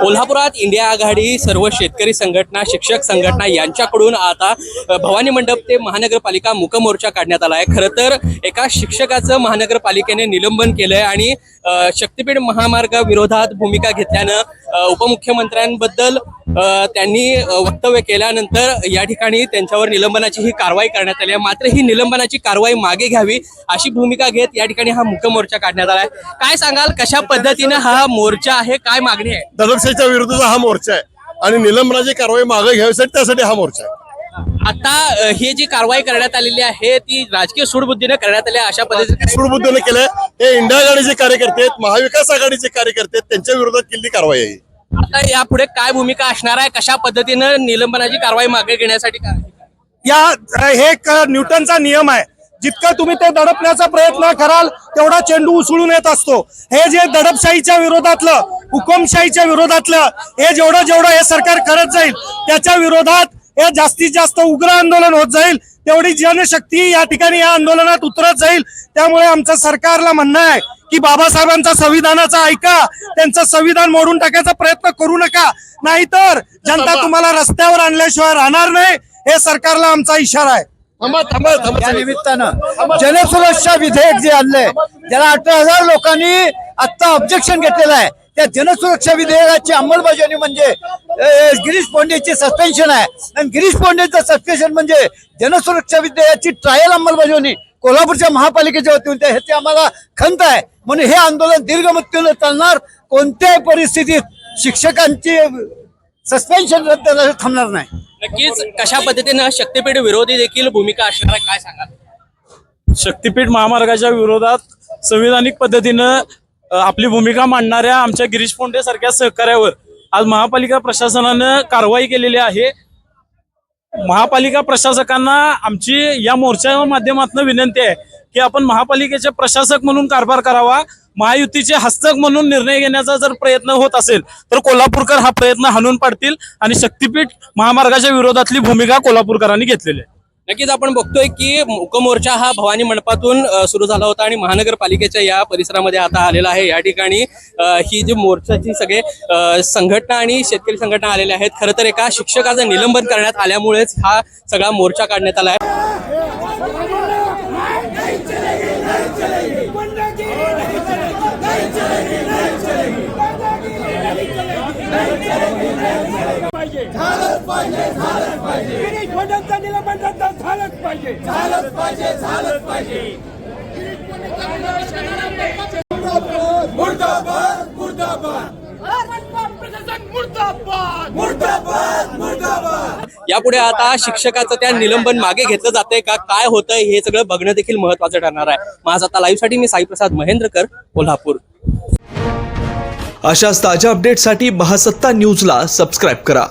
कोल्हापुरात इंडिया आघाडी सर्व शेतकरी संघटना शिक्षक संघटना यांच्याकडून आता भवानी मंडप ते महानगरपालिका मुकमोर्चा काढण्यात आला आहे. खरं तर एका शिक्षकाचं महानगरपालिकेने निलंबन केलंय आणि शक्तिपीठ शक्तीपीठ महामार्गाविरोधात भूमिका घेतल्यानं उपमुख्यमंत्र्यांबद्दल त्यांनी वक्तव्य केल्यानंतर या ठिकाणी त्यांच्यावर निलंबनाची ही कारवाई करण्यात आली आहे. मात्र ही निलंबनाची कारवाई मागे घ्यावी अशी भूमिका घेत या ठिकाणी हा मुकमोर्चा काढण्यात आला आहे. काय सांगाल कशा पद्धतीनं हा मोर्चा आहे काय मागणी आहे? दडपशाहीच्या विरुद्धचा हा मोर्चा आहे आणि निलंबनाची कारवाई मागे घ्यावीसाठी त्यासाठी हा मोर्चा आहे. आता ही जी कारवाई करण्यात आलेली आहे ती राजकीय सूडबुद्धीने करण्यात आली अशा पद्धतीने सूडबुद्धीने केलंय. हे इंडिया आघाडीचे कार्यकर्ते आहेत महाविकास आघाडीचे कार्यकर्ते आहेत त्यांच्या विरोधात केलेली कारवाई आहे. आता यापुढे काय भूमिका असणार आहे? कशा पद्धतीनं निलंबनाची कारवाई मागे घेण्यासाठी काय? या हे एक न्यूटनचा नियम आहे. जितकं तुम्ही ते दडपण्याचा प्रयत्न कराल तेवढा चेंडू उसळून येत असतो. हे जे दडपशाहीच्या विरोधातलं हुकुमशाहीच्या विरोधातलं हे जेवढं जेवढं हे सरकार करत जाईल त्याच्या विरोधात हे जास्तीत जास्त उग्र आंदोलन होत जाईल. तेवढी जनशक्ती या ठिकाणी या आंदोलनात उतरत जाईल. त्यामुळे आमचं सरकारला म्हणणं आहे की बाबासाहेबांचा संविधानाचा ऐका त्यांचं संविधान मोडून टाकायचा प्रयत्न करू नका. नाहीतर जनता तुम्हाला रस्त्यावर आणल्याशिवाय राहणार नाही. हे सरकारला आमचा इशारा आहे. या निमित्तानं जनसुरक्षा विधेयक जे आणलंय त्याला अठरा हजार लोकांनी आता ऑब्जेक्शन घेतलेलं आहे. त्या जनसुरक्षा विधेयकाची अंमलबजावणी म्हणजे गिरीश पोंडेची सस्पेन्शन आहे. आणि गिरीश पोंडेचं सस्पेन्शन म्हणजे जनसुरक्षा विधेयकाची ट्रायल अंमलबजावणी कोल्हापूरच्या महापालिकेच्या वतीने. ह्याची आम्हाला खंत आहे. म्हणून हे आंदोलन दीर्घमुक्तीनं चालणार कोणत्याही परिस्थितीत शिक्षकांची सस्पेन्शन रद्द थांबणार नाही. नक्कीच कशा पद्धतीनं शक्तीपीठ विरोधी देखील भूमिका असणार आहे काय सांगा शक्तीपीठ महामार्गाच्या विरोधात संविधानिक पद्धतीनं आपली भूमिका मांडणाऱ्या आमच्या गिरीश पोंडे सारख्या सहकार्यावर आज महापालिका प्रशासनानं कारवाई केलेली आहे. महापालिका प्रशासकांना आमची या मोर्चाच्या माध्यमातून विनंती आहे की आपण महापालिकेचे प्रशासक म्हणून कारभार करावा महायुतीचे हस्तक म्हणून निर्णय घेण्याचा जर प्रयत्न होत असेल तर कोल्हापूरकर हा प्रयत्न हाणून पाडतील आणि शक्तीपीठ महामार्गाच्या विरोधातली भूमिका कोल्हापूरकरांनी घेतलेली आहे. नक्कीच आपण बघतोय की मुकमोर्चा हा भवानी मंडपातून सुरू झाला होता आणि महानगरपालिकेच्या या परिसरामध्ये आता आलेला आहे. या ठिकाणी ही जी मोर्चाची सगळे संघटना आणि शेतकरी संघटना आलेल्या आहेत खरं तर एका शिक्षकाचं निलंबन करण्यात आल्यामुळेच हा सगळा मोर्चा काढण्यात आला आहे. फोडांचं निलंबन रद्द झालंच पाहिजे. झालंच पाहिजे झालंच पाहिजे. मुर्दाबाद मुर्दाबाद. प्रशासन मुर्दाबाद मुर्दाबाद. मुर्दाबाद यापुढे आता शिक्षकाचं त्या निलंबन मागे घेतलं जातंय का? काय होतंय? हे सगळं बघणं देखील महत्वाचं ठरणार आहे. माझा आता लाईव्हसाठी मी साईप्रसाद महेंद्रकर कोल्हापूर. अशाच ताज्या अपडेटसाठी महासत्ता न्यूजला सबस्क्राईब करा.